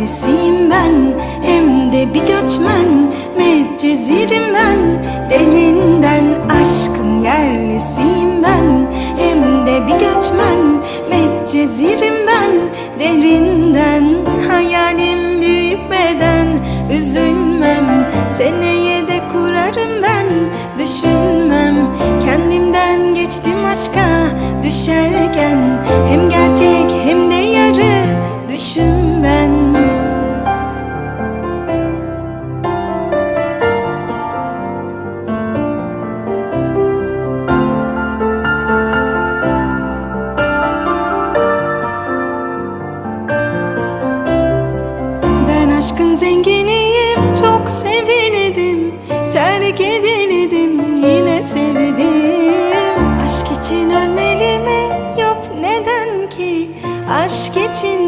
yerlisiyim ben Hem de bir göçmen. Medcezirim ben Derinden aşkın yerlisiyim ben. Hem de bir göçmen Medcezirim ben. Derinden hayalim büyük beden. Üzülmem seneye de kurarım ben. Düşünmem kendimden geçtim aşka. Düşerken aşkın zenginiyim Çok sevildim Terk edildim Yine sevdim Aşk için ölmeli mi? Yok neden ki Aşk için